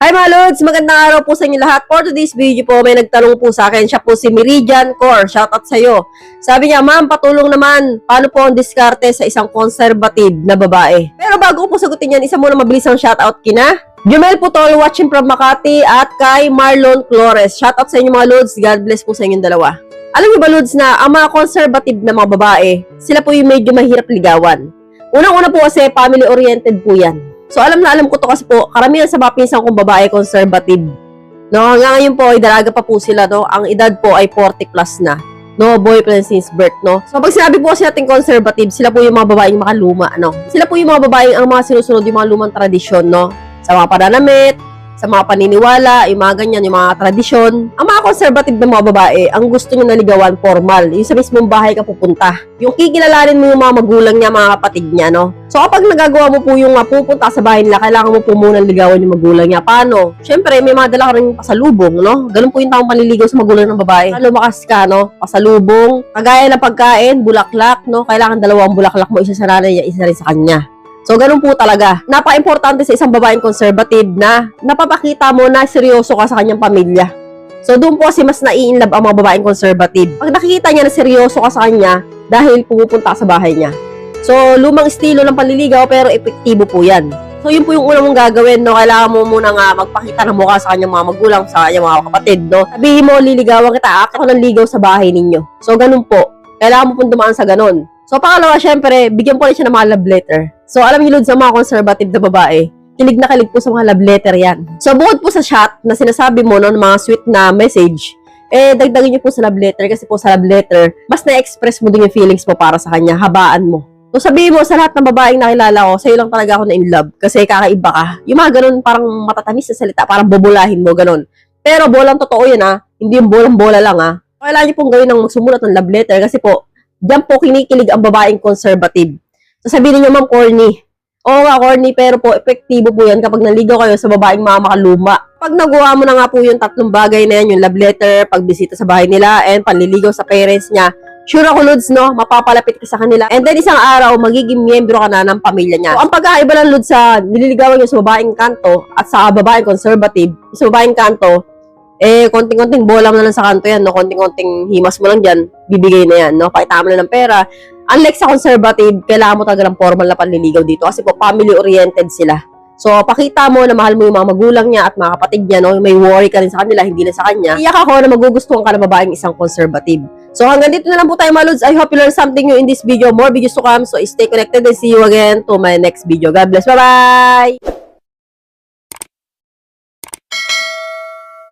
Hi mga Lods! Magandang araw po sa inyo lahat. For today's video po, may nagtanong po sa akin. Siya po si Meridian Core. Shoutout sa iyo. Sabi niya, Ma'am, patulong naman. Paano po ang diskarte sa isang conservative na babae? Pero bago po sagutin yan, isa muna mabilisang shoutout kina. Jumel Putol watching from Makati at kay Marlon Flores. Shoutout sa inyo mga Lods. God bless po sa inyong dalawa. Alam niyo ba Lods na ang mga conservative na mga babae, sila po yung medyo mahirap ligawan. Unang-una po kasi family-oriented po yan. So alam na alam ko to kasi po, karamihan sa mga pinsan kong babae conservative. No, hanggang ngayon po ay dalaga pa po sila, no. Ang edad po ay 40 plus na. No, boyfriend since birth, no. So pag sinabi po kasi natin conservative, sila po yung mga babaeng makaluma, no. Sila po yung mga babaeng ang mga sinusunod yung mga lumang tradisyon, no. Sa mga pananamit, sa mga paniniwala, yung mga ganyan, yung mga tradisyon. Ang mga conservative na mga babae, ang gusto nyo naligawan formal. Yung sa mismong bahay ka pupunta. Yung kikilalanin mo yung mga magulang niya, mga kapatid niya, no? So kapag nagagawa mo po yung uh, pupunta sa bahay nila, kailangan mo po muna ligawan yung magulang niya. Paano? Siyempre, may mga dala ka rin pasalubong, no? Ganun po yung taong panliligaw sa magulang ng babae. Ano lumakas ka, no? Pasalubong. Kagaya ng pagkain, bulaklak, no? Kailangan dalawang bulaklak mo, isa sa nanay niya, isa rin sa kanya. So, ganun po talaga. Napaka-importante sa isang babaeng conservative na napapakita mo na seryoso ka sa kanyang pamilya. So, doon po kasi mas nai-inlove ang mga babaeng conservative. Pag nakikita niya na seryoso ka sa kanya dahil pumupunta sa bahay niya. So, lumang estilo ng panliligaw pero epektibo po yan. So, yun po yung una mong gagawin, no? Kailangan mo muna nga magpakita ng mukha sa kanyang mga magulang, sa kanyang mga kapatid, no? Sabihin mo, liligawan kita, ako ng ligaw sa bahay ninyo. So, ganun po. Kailangan mo pong dumaan sa ganun. So, pangalawa, syempre, bigyan po rin siya ng mga love letter. So, alam niyo, Lud, sa mga conservative na babae, kilig na kilig po sa mga love letter yan. So, bukod po sa chat na sinasabi mo, no, ng mga sweet na message, eh, dagdagin niyo po sa love letter kasi po sa love letter, mas na-express mo din yung feelings mo para sa kanya, habaan mo. So, sabihin mo sa lahat ng babaeng nakilala ko, sa'yo lang talaga ako na in love kasi kakaiba ka. Yung mga ganun, parang matatamis na salita, parang bubulahin mo, ganun. Pero bolang totoo yan ha, hindi yung bolang-bola lang ha. Kailangan niyo pong gawin ng sumulat ng love letter kasi po, diyan po kinikilig ang babaeng conservative. Sasabihin niyo, ma'am, corny. Oo nga, corny, pero po, epektibo po yan kapag naligaw kayo sa babaeng mga makaluma. Pag nagawa mo na nga po yung tatlong bagay na yan, yung love letter, pagbisita sa bahay nila, and panliligaw sa parents niya, sure ako, Lods, no, mapapalapit ka sa kanila. And then, isang araw, magiging miyembro ka na ng pamilya niya. So, ang pagkaiba ng Lods sa nililigawan niyo sa babaeng kanto at sa babaeng conservative, sa babaeng kanto, eh, konting-konting bola mo na lang sa kanto yan, no? Konting-konting himas mo lang dyan, bibigay na yan, no? Pakita mo na ng pera. Unlike sa conservative, kailangan mo talaga ng formal na panliligaw dito kasi po family-oriented sila. So, pakita mo na mahal mo yung mga magulang niya at mga kapatid niya, no? May worry ka rin sa kanila, hindi na sa kanya. Iyak ako na magugustuhan ka na babaeng isang conservative. So, hanggang dito na lang po tayo, mga lods. I hope you learned something new in this video. More videos to come. So, stay connected and see you again to my next video. God bless. Bye-bye!